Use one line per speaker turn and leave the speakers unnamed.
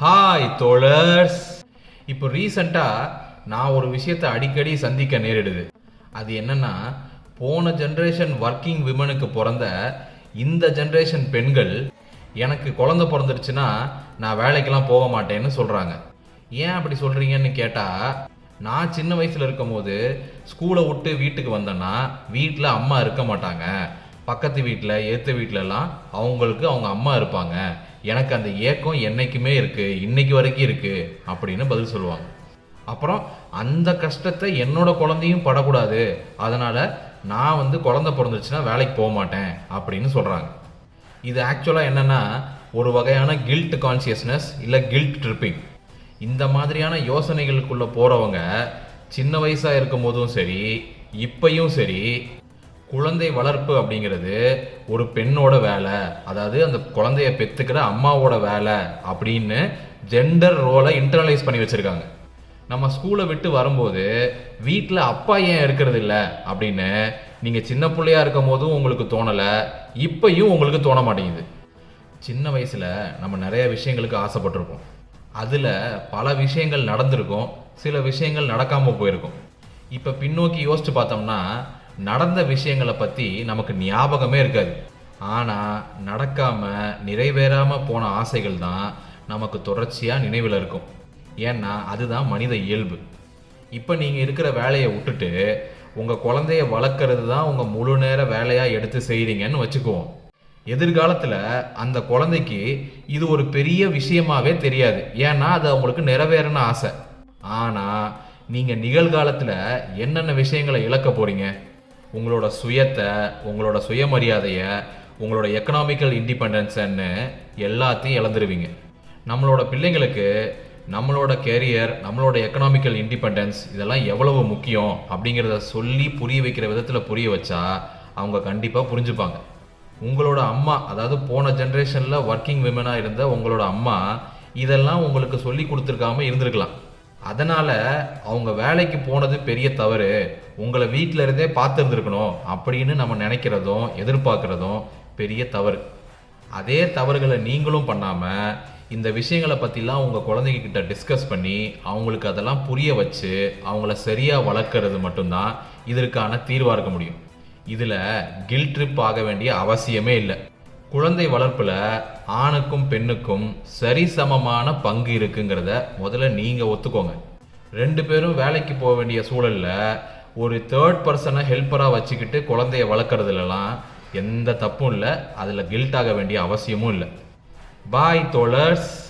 Hi தோழர்ஸ் இப்போ ரீசண்டாக நான் ஒரு விஷயத்தை அடிக்கடி சந்திக்க நேரிடுது. அது என்னன்னா போன ஜென்ரேஷன் ஒர்க்கிங் விமனுக்கு பிறந்த இந்த ஜென்ரேஷன் பெண்கள் எனக்கு குழந்த பிறந்துருச்சுன்னா நான் வேலைக்கெல்லாம் போக மாட்டேன்னு சொல்கிறாங்க ஏன் அப்படி சொல்கிறீங்கன்னு கேட்டால் நான் சின்ன வயசில் இருக்கும்போது ஸ்கூலை விட்டு வீட்டுக்கு வந்தேன்னா வீட்டில் அம்மா இருக்க மாட்டாங்க. பக்கத்து வீட்டில் ஏற்ற வீட்டிலலாம் அவங்களுக்கு அவங்க அம்மா இருப்பாங்க. எனக்கு அந்த ஏக்கம் என்னைக்குமே இருக்குது இன்னைக்கு வரைக்கும் இருக்குது அப்படின்னு பதில் சொல்லுவாங்க. அப்புறம் அந்த கஷ்டத்தை என்னோட குழந்தையும் படக்கூடாது. அதனால் நான் வந்து குழந்தை பிறந்துச்சுன்னா வேலைக்கு போக மாட்டேன் அப்படின்னு சொல்கிறாங்க இது ஆக்சுவலாக என்னென்னா ஒரு வகையான கில்ட் கான்சியஸ்னஸ் இல்லை கில்ட் ட்ரிப்பிங் இந்த மாதிரியான யோசனைகளுக்குள்ளே போகிறவங்க சின்ன வயசாக இருக்கும் போதும் சரி இப்பையும் சரி குழந்தை வளர்ப்பு அப்படிங்கிறது ஒரு பெண்ணோட வேலை. அதாவது அந்த குழந்தைய பெற்றுக்கிற அம்மாவோட வேலை அப்படின்னு ஜெண்டர் ரோலை இன்டர்னலைஸ் பண்ணி வச்சுருக்காங்க. நம்ம ஸ்கூலை விட்டு வரும்போது வீட்டில் அப்பா ஏன் இருக்கிறது இல்லை அப்படின்னு நீங்கள் சின்ன பிள்ளையா இருக்கும் போதும் உங்களுக்கு தோணலை இப்பையும் உங்களுக்கு தோண மாட்டேங்குது. சின்ன வயசில் நம்ம நிறைய விஷயங்களுக்கு ஆசைப்பட்டிருப்போம். அதில் பல விஷயங்கள் நடந்திருக்கும் சில விஷயங்கள் நடக்காமல் போயிருக்கும். இப்போ பின்னோக்கி யோசிச்சு பார்த்தோம்னா நடந்த விஷயங்களை பற்றி நமக்கு ஞாபகமே இருக்காது. ஆனால் நடக்காமல் நிறைவேறாமல் போன ஆசைகள் தான் நமக்கு தொடர்ச்சியாக நினைவில் இருக்கும். ஏன்னா அதுதான் மனித இயல்பு. இப்போ நீங்கள் இருக்கிற வேலையை விட்டுட்டு உங்கள் குழந்தைய வளர்க்குறது தான் உங்கள் முழு நேர வேலையாக எடுத்து செய்கிறீங்கன்னு வச்சுக்குவோம். எதிர்காலத்தில் அந்த குழந்தைக்கு இது ஒரு பெரிய விஷயமாகவே தெரியாது. ஏன்னா அது அவங்களுக்கு நிறைவேறன ஆசை. ஆனால் நீங்கள் நிகழ்காலத்தில் என்னென்ன விஷயங்களை இழக்க போகிறீங்க உங்களோட சுயத்தை உங்களோட சுயமரியாதையை உங்களோட எக்கனாமிக்கல் இண்டிபெண்டன்ஸன்னு எல்லாத்தையும் இழந்துருவீங்க. நம்மளோட பிள்ளைங்களுக்கு நம்மளோட கேரியர் நம்மளோட எக்கனாமிக்கல் இண்டிபெண்டன்ஸ் இதெல்லாம் எவ்வளவு முக்கியம் அப்படிங்கிறத சொல்லி புரிய வைக்கிற விதத்தில் புரிய வச்சா அவங்க கண்டிப்பாக புரிஞ்சுப்பாங்க. உங்களோட அம்மா அதாவது போன ஜென்ரேஷனில் ஒர்க்கிங் விமனாக இருந்த உங்களோட அம்மா இதெல்லாம் உங்களுக்கு சொல்லி கொடுத்துருக்காம இருந்திருக்கலாம். அதனால் அவங்க வேலைக்கு போனது பெரிய தவறு. உங்களை வீட்டில் இருந்தே பார்த்துருந்துருக்கணும் அப்படின்னு நம்ம நினைக்கிறதும் எதிர்பார்க்குறதும் பெரிய தவறு. அதே தவறுகளை நீங்களும் பண்ணாமல் இந்த விஷயங்களை பற்றிலாம் உங்கள் குழந்தைங்கக்கிட்ட டிஸ்கஸ் பண்ணி அவங்களுக்கு அதெல்லாம் புரிய வச்சு அவங்கள சரியாக வளர்க்குறது மட்டும்தான் இதற்கான தீர்வாக இருக்க முடியும். இதில் கில் ட்ரிப் ஆக வேண்டிய அவசியமே இல்லை. குழந்தை வளர்ப்பில் ஆணுக்கும் பெண்ணுக்கும் சரிசமமான பங்கு இருக்குங்கிறத முதல்ல நீங்கள் ஒத்துக்கோங்க. ரெண்டு பேரும் வேலைக்கு போக வேண்டிய சூழலில் ஒரு தேர்ட் பர்சனை ஹெல்ப்பராக வச்சுக்கிட்டு குழந்தைய வளர்க்குறதுலலாம் எந்த தப்பும் இல்லை. அதில் கில்ட் ஆக வேண்டிய அவசியமும் இல்லை. பாய் தோழர்ஸ்.